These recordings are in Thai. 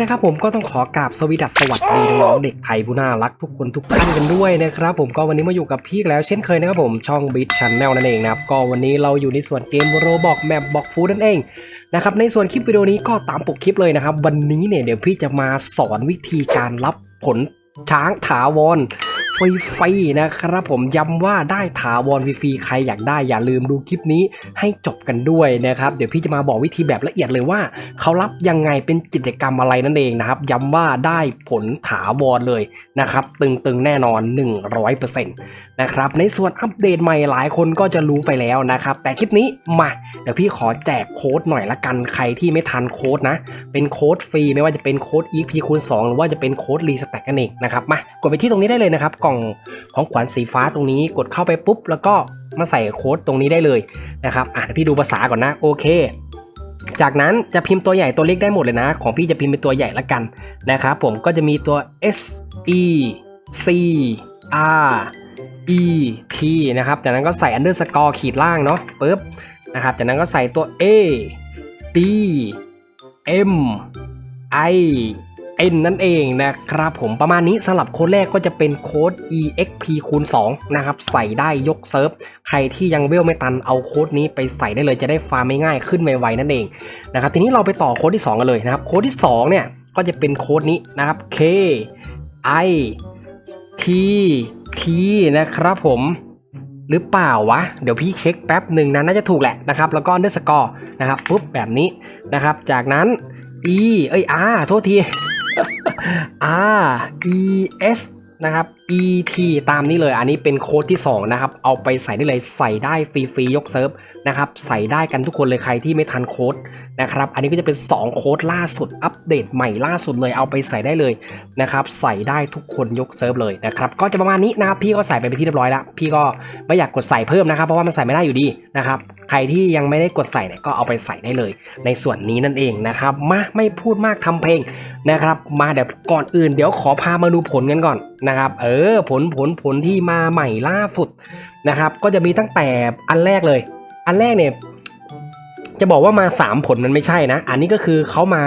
นะครับผมก็ต้องขอกราบสวีดัสสวัสดีน้องๆเด็กไทยผู้น่ารักทุกคนทุกท่านกันด้วยนะครับผมก็วันนี้มาอยู่กับพี่แล้วเช่นเคยนะครับผมช่องบิทชันแนลนั่นเองนะครับก็วันนี้เราอยู่ในส่วนเกมโรบอกแมปบอกฟูดนั่นเองนะครับในส่วนคลิปวิดีโอนี้ก็ตามปกคลิปเลยนะครับ วันนี้เนี่ยเดี๋ยวพี่จะมาสอนวิธีการรับผลช้างถาวร ฟรีๆนะครับผมย้ำว่าได้ถาวรฟรีๆใครอยากได้อย่าลืมดูคลิปนี้ให้จบกันด้วยนะครับเดี๋ยวพี่จะมาบอกวิธีแบบละเอียดเลยว่าเขารับยังไงเป็นกิจกรรมอะไรนั่นเองนะครับย้ำว่าได้ผลถาวรเลยนะครับตึงๆแน่นอน 100%นะครับในส่วนอัปเดตใหม่หลายคนก็จะรู้ไปแล้วนะครับ แต่คลิปนี้มาเดี๋ยวพี่ขอแจกโค้ดหน่อยละกันใครที่ไม่ทันโค้ดนะ เป็นโค้ดฟรีไม่ว่าจะเป็นโค้ด EP คูณ2หรือว่าจะเป็นโค้ดรีสแต็กนั่นเองนะครับมากดไปที่ตรงนี้ได้เลยนะครับกล่องของขวัญสีฟ้าตรงนี้กดเข้าไปปุ๊บ แล้วก็มาใส่โค้ดตรงนี้ได้เลยนะครับอะพี่ดูภาษาก่อนนะโอเค จากนั้นจะพิมพ์ตัวใหญ่ตัวเล็กได้หมดเลยนะ ของพี่จะพิมพ์เป็นตัวใหญ่ละกันนะครับผมก็จะมีตัว S E C R E T นะครับ จากนั้นก็ใส่ underscore ขีดล่างเนาะปึ๊บนะครับ จากนั้นก็ใส่ตัว A D M I N นั่นเองนะครับผมประมาณนี้สำหรับโค้ดแรกก็จะเป็นโค้ด EXP คูณ2นะครับใส่ได้ยกเซิร์ฟ ใครที่ยังเวลไม่ตันเอาโค้ดนี้ไปใส่ได้เลยจะได้ฟาร์มไม่ง่ายขึ้นไวๆนั่นเองนะครับทีนี้เราไปต่อโค้ดที่ 2 กันเลยนะครับโค้ดที่ 2 เนี่ยก็จะเป็นโค้ดนี้นะครับ K I T T นะครับผมหรือเปล่าวะ เดี๋ยวพี่เช็คแป๊บหนึ่งนะน่าจะถูกแหละนะครับ แล้วก็เดอร์สกอร์นะครับปุ๊บแบบนี้นะครับ จากนั้น e เอ้ย r โทษที r e s นะครับ e t ตามนี้เลย อันนี้เป็นโค้ดที่ 2 นะครับ เอาไปใส่ได้เลยใส่ได้ฟรีๆยกเซิร์ฟนะครับ ใส่ได้กันทุกคนเลยใครที่ไม่ทันโค้ดนะครับ อันนี้ก็จะเป็น 2 โค้ดล่าสุดอัปเดตใหม่ล่าสุดเลยเอาไปใส่ได้เลยนะครับ ใส่ได้ทุกคนยกเซิร์ฟเลยนะครับ ก็จะประมาณนี้นะครับพี่ก็ใส่ไปเป็นที่เรียบร้อยแล้ว พี่ก็ไม่อยากกดใส่เพิ่มนะครับ เพราะว่ามันใส่ไม่ได้อยู่ดีนะครับ ใครที่ยังไม่ได้กดใส่เนี่ยก็เอาไปใส่ได้เลย ในส่วนนี้นั่นเองนะครับ มาไม่พูดมากทำเพลงนะครับ มาเดี๋ยวก่อนอื่นเดี๋ยวขอพามาดูผลกันก่อนนะครับ เออผลผลผลที่มาใหม่ล่าสุดนะครับ ก็จะมีตั้งแต่อันแรกเลย อันแรกเนี่ยจะบอกว่ามา 3 ผลมันไม่ใช่นะ อันนี้ก็คือเขามา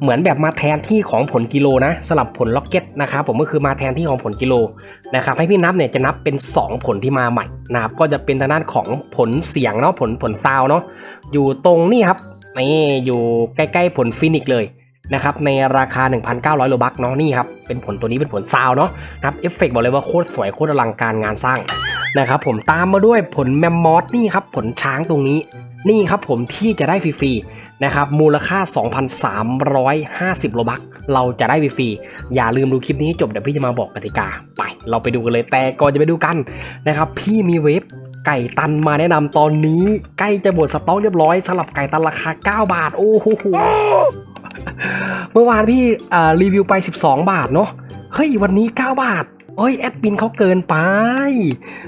เหมือนแบบมาแทนที่ของผลกิโลนะสลับผลล็อกเก็ตนะครับผมก็คือมาแทนที่ของผลกิโลนะครับให้พี่นับเนี่ยจะนับเป็น 2 ผลที่มาใหม่นะครับก็จะเป็นทางด้านของผลเสียงเนาะผลผลซาวเนาะอยู่ตรงนี่ครับนี่อยู่ใกล้ๆผลฟินิกเลย นะครับในราคา 1,900โลบักเนาะนี่ครับเป็นผลตัวนี้เป็นผลซาวเนาะนะครับเอฟเฟกต์บอกเลยว่าโคตรสวยโคตรอลังการงานสร้างนะครับผมตามมาด้วยผลแมมมอสนี่ครับผลช้างตรงนี้นี่ครับผมที่จะได้ฟรีๆนะครับมูลค่า 2,350โลบักเราจะได้ฟรีๆอย่าลืมดูคลิปนี้ให้จบเดี๋ยวพี่จะมาบอกกติกาไป เราไปดูกันเลยแต่ก่อนจะไปดูกันนะครับพี่มีเว็บไก่ตันมาแนะนำตอนนี้ ใกล้จะหมดสต็อกเรียบร้อยสำหรับไก่ตันราคา 9 บาท โอ้โห เมื่อวานพี่รีวิวไป 12 บาทเนาะเฮ้ยวันนี้ 9 บาทเฮ้ยแอดมินเขาเกินไป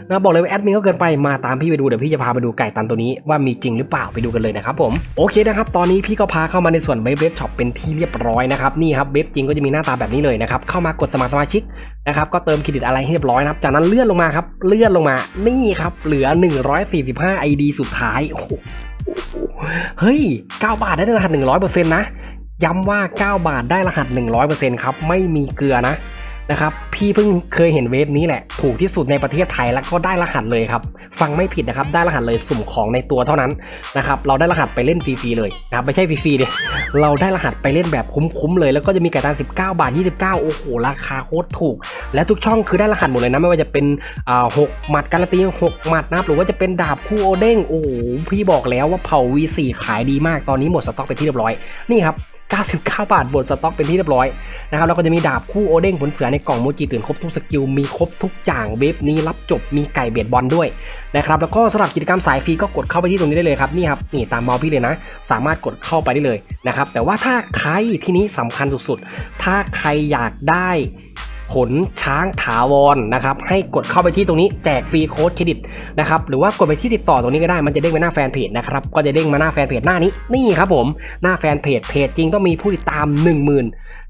นะบอกเลยว่าแอดมินเขาเกินไปมาตามพี่ไปดูเดี๋ยวพี่จะพาไปดูไก่ตันตัวนี้ว่ามีจริงหรือเปล่าไปดูกันเลยนะครับผมโอเคนะครับตอนนี้พี่ก็พาเข้ามาในส่วนเว็บเว็บช็อปเป็นที่เรียบร้อยนะครับนี่ครับเว็บจริงก็จะมีหน้าตาแบบนี้เลยนะครับเข้ามากดสมัครสมาชิกนะครับก็เติมเครดิตอะไรให้เรียบร้อยนะครับจากนั้นเลื่อนลงมาครับเลื่อนลงมานี่ครับเหลือ 145 ID สุดท้ายโอ้โหเฮ้ย 9 บาทได้รหัส100%นะ ย้ำว่า 9 บาทได้รหัส 100%ครับ ไม่มีเกลือนะนะครับ พี่เพิ่งเคยเห็นเวฟนี้แหละ ถูกที่สุดในประเทศไทยแล้วก็ได้รหัสเลยครับ ฟังไม่ผิดนะครับ ได้รหัสเลยสุ่มของในตัวเท่านั้นนะครับ เราได้รหัสไปเล่นฟรีๆเลยนะครับ ไม่ใช่ฟรีๆดิเราได้รหัสไปเล่นแบบคุ้มๆเลย แล้วก็จะมีไก่ตัน19 บาท 29 โอ้โห ราคาโคตรถูก และทุกช่องคือได้รหัสหมดเลยนะ ไม่ว่าจะเป็นอ่าหกหมัดการันตีหกหมัดนะครับ หรือว่าจะเป็นดาบคู่โอเด้ง โอ้โห พี่บอกแล้วว่าเผา V4 ขายดีมาก ตอนนี้หมดสต็อกไปที่เรียบร้อย นี่ครับ 99 บาทบนสต็อกเป็นที่เรียบร้อยนะครับแล้วก็จะมีดาบคู่โอเด้งผลเสือในกล่องโมจิตื่นครบทุกสกิลมีครบทุกอย่างเว็บนี้รับจบมีไก่เบียดบอลด้วยนะครับแล้วก็สำหรับกิจกรรมสายฟรีก็กดเข้าไปที่ตรงนี้ได้เลยครับนี่ครับนี่ตามมอพี่เลยนะ สามารถกดเข้าไปได้เลยนะครับแต่ว่าถ้าใครที่นี้สำคัญสุดๆถ้าใครอยากได้ ผลช้างถาวรนะครับให้กดเข้าไปที่ตรงนี้แจกฟรีโค้ดเครดิตนะครับหรือว่ากดไปที่ติดต่อตรงนี้ก็ได้มันจะเด้งไปหน้าแฟนเพจนะครับก็จะเด้งมาหน้าแฟนเพจหน้านี้นี่ครับผมหน้าแฟนเพจเพจจริงต้องมีผู้ติดตาม 1 0,000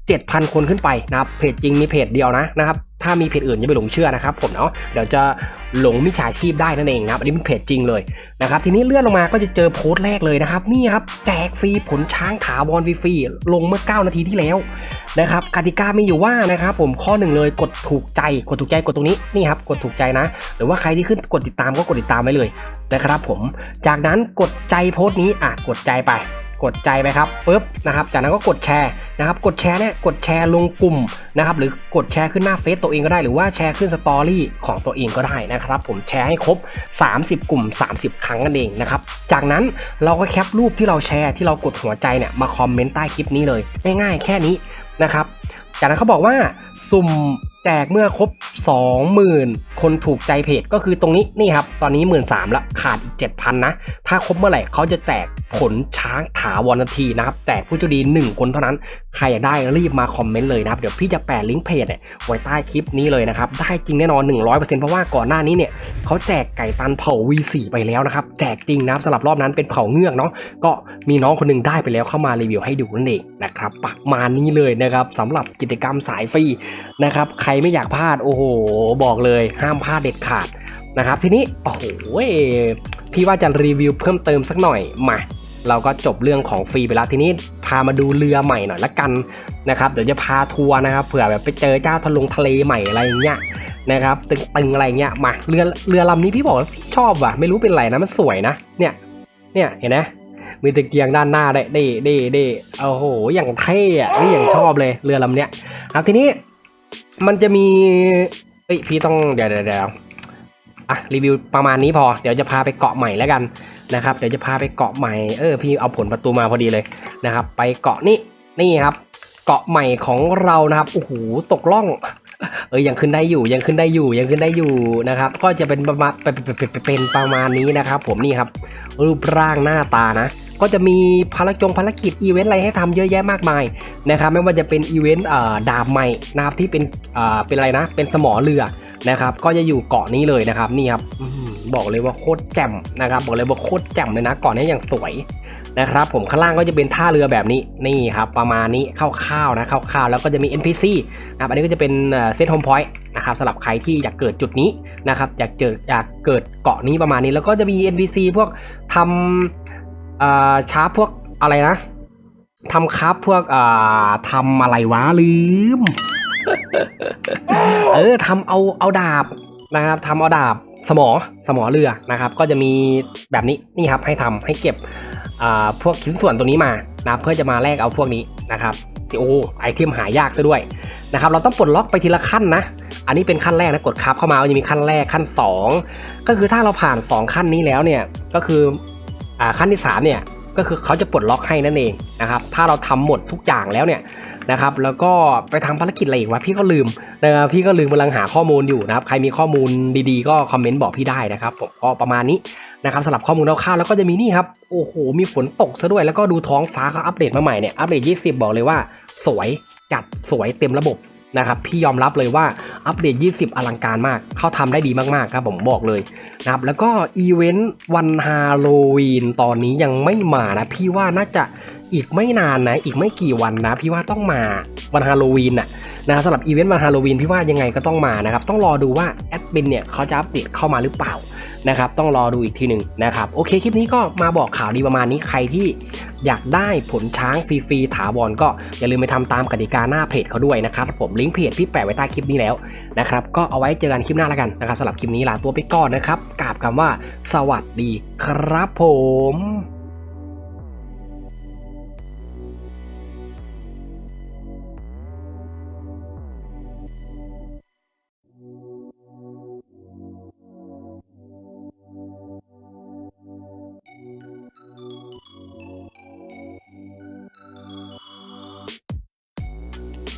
7,000 คนขึ้นไปนะครับเพจจริงมีเพจเดียวนะนะครับถ้ามีเพจอื่นอย่าไปหลงเชื่อนะครับผมเนาะเดี๋ยวจะหลงมิจฉาชีพได้นั่นเองนะครับอันนี้เป็นเพจจริงเลยนะครับทีนี้เลื่อนลงมาก็จะเจอโพสต์แรกเลยนะครับนี่ครับแจกฟรีผลช้างถาวรฟรีๆลงเมื่อ 9 นาทีที่แล้ว นะครับกติกามีอยู่ว่านะครับผมข้อหนึ่งเลยกดถูกใจกดถูกใจกดตรงนี้นี่ครับกดถูกใจนะ หรือว่าใครที่ขึ้นกดติดตามก็กดติดตามไว้เลยนะครับผมจากนั้นกดใจโพสต์นี้อะกดใจไป กดใจไปครับปุ๊บนะครับ จากนั้นก็กดแชร์นะครับกดแชร์เนี่ยกดแชร์ลงกลุ่มนะครับหรือกดแชร์ขึ้นหน้าเฟซตัวเองก็ได้หรือว่าแชร์ขึ้นสตอรี่ของตัวเองก็ได้นะครับ ผมแชร์ให้ครบ 30 กลุ่ม 30 ครั้งนั่นเองนะครับจากนั้นเราก็แคปรูปที่เราแชร์ที่เรากดหัวใจเนี่ยมาคอมเมนต์ใต้คลิปนี้เลยง่ายๆแค่นี้ นะครับ จากนั้นเขาบอกว่าสุ่มแจกเมื่อครบ 20,000 คนถูกใจเพจก็คือตรงนี้นี่ครับ ตอนนี้ 1 3ื่นละขาดอีก 7,000 นะ ถ้าครบเมื่อไหร่เขาจะแจก ผลช้างถาวรทันทีนะครับแจกผู้โชคดี 1 คนเท่านั้น ใครอยากได้รีบมาคอมเมนต์เลยนะครับ เดี๋ยวพี่จะแปะลิงก์เพจเนี่ยไว้ใต้คลิปนี้เลยนะครับ ได้จริงแน่นอน 100%เพราะว่าก่อนหน้านี้เนี่ยเขาแจกไก่ตันเผา V4 ไปแล้วนะครับ แจกจริงนะครับสำหรับรอบนั้นเป็นเผาเงือกเนาะก็มีน้องคนหนึงได้ไปแล้วเข้ามารีวิวให้ดูนั่นเองนะครับประมาณนี้เลยนะครับสำหรับกิจกรรมสายฟรีนะครับใครไม่อยากพลาดโอ้โห บอกเลยห้ามพลาดเด็ดขาดนะครับทีนี้โอ้โหพี่ว่าจะรีวิวเพิ่มเติมสักหน่อยมา เราก็จบเรื่องของฟรีไปแล้วทีนี้พามาดูเรือใหม่หน่อยละกันนะครับเดี๋ยวจะพาทัวร์นะครับเผื่อแบบไปเจอเจ้าทะลงทะเลใหม่อะไรอย่างเงี้ยนะครับตึงๆอะไรเงี้ยมาเรือเรือลำนี้พี่บอกว่าพี่ชอบว่ะไม่รู้เป็นไรนะมันสวยนะเนี่ยเนี่ยเห็นไหมมีตะเกียงด้านหน้าได้ได้ได้ได้โอ้โหอย่างเท่อะนี่อย่างชอบเลยเรือลำเนี้ยครับทีนี้มันจะมีเอ้ยพี่ต้องเดี๋ยวเดี๋ยว อะรีวิวประมาณนี้พอเดี๋ยวจะพาไปเกาะใหม่แล้วกันนะครับเดี๋ยวจะพาไปเกาะใหม่เออพี่เอาผลประตูมาพอดีเลยนะครับไปเกาะนี่นี่ครับ เกาะใหม่ของเรานะครับโอ้โหตกล่องเออยังขึ้นได้อยู่ยังขึ้นได้อยู่ยังขึ้นได้อยู่นะครับ ก็จะเป็นประมาณเป็นเป็นประมาณนี้นะครับ ผมนี่ครับรูปร่างหน้าตานะ ก็จะมีภารจงภารกิจอีเวนต์อะไรให้ทำเยอะแยะมากมายนะครับ ไม่ว่าจะเป็นอีเวนต์ดาบใหม่นะครับที่เป็นเป็นอะไรนะ เป็นสมอเรือ นะครับก็จะอยู่เกาะนี้เลยนะครับนี่ครับบอกเลยว่าโคตรแจ่มนะครับบอกเลยว่าโคตรแจ่มเลยนะเกาะนี้อย่างสวยนะครับผมข้างล่างก็จะเป็นท่าเรือแบบนี้นี่ครับประมาณนี้คร่าวๆนะคร่าวๆแล้วก็จะมี NPC นะครับอันนี้ก็จะเป็นเซตโฮมพอยต์นะครับสำหรับใครที่อยากเกิดจุดนี้นะครับอยากเจออยากเกิดเกาะนี้ประมาณนี้ แล้วก็จะมี NPC พวกทำอาชาร์ปพวกอะไรนะทำครับพวกทำอะไรวะลืม เออทำเอาเอาดาบนะครับทำเอาดาบสมอสมอเรือนะครับ ก็จะมีแบบนี้นี่ครับให้ทำให้เก็บพวกชิ้นส่วนตัวนี้มานะเพื่อจะมาแลกเอาพวกนี้นะครับโอ้ไอเทมหายากซะด้วยนะครับ เราต้องปลดล็อกไปทีละขั้นนะ อันนี้เป็นขั้นแรกนะกดครับเข้ามาจะมีขั้นแรกขั้น 2 ก็คือถ้าเราผ่าน 2 ขั้นนี้แล้วเนี่ยก็คืออขั้นที่3เนี่ยก็คือเขาจะปลดล็อกให้นั่นเองนะครับ ถ้าเราทำหมดทุกอย่างแล้วเนี่ย นะครับแล้วก็ไปทำภารกิจอะไรอีกวะพี่ก็ลืมนะครับพี่ก็ลืมกำลังหาข้อมูลอยู่นะครับใครมีข้อมูลดีๆ ก็คอมเมนต์บอกพี่ได้นะครับผมก็ประมาณนี้นะครับสำหรับข้อมูลคร่าวๆแล้วก็จะมีนี่ครับโอ้โหมีฝนตกซะด้วยแล้วก็ดูท้องฟ้าเขาอัปเดตมาใหม่เนี่ยอัปเดต 20 บอกเลยว่า สวยจัดสวยเต็มระบบ นะครับพี่ยอมรับเลยว่าอัปเดต 20 อลังการมาก เขาทำได้ดีมากๆครับผมบอกเลยนะครับแล้วก็อีเวนต์วันฮาโลวีนตอนนี้ยังไม่มานะ พี่ว่าน่าจะอีกไม่นานนะ อีกไม่กี่วันนะ พี่ว่าต้องมาวันฮาโลวีนน่ะนะสำหรับอีเวนต์วันฮาโลวีนพี่ว่ายังไงก็ต้องมานะครับต้องรอดูว่าแอดมินเนี่ยเขาจะอัปเดตเข้ามาหรือเปล่านะครับต้องรอดูอีกทีหนึ่งนะครับโอเคคลิปนี้ก็มาบอกข่าวดีประมาณนี้ใครที่ อยากได้ผลช้างฟรีๆถาวรก็อย่าลืมไปทำตามกติกาหน้าเพจเขาด้วยนะครับผมลิงก์เพจพี่แปะไว้ใต้คลิปนี้แล้วนะครับก็เอาไว้เจอกันคลิปหน้าแล้วกันนะครับสำหรับคลิปนี้ลาตัวไปก่อนนะครับกราบคำว่า สวัสดีครับผม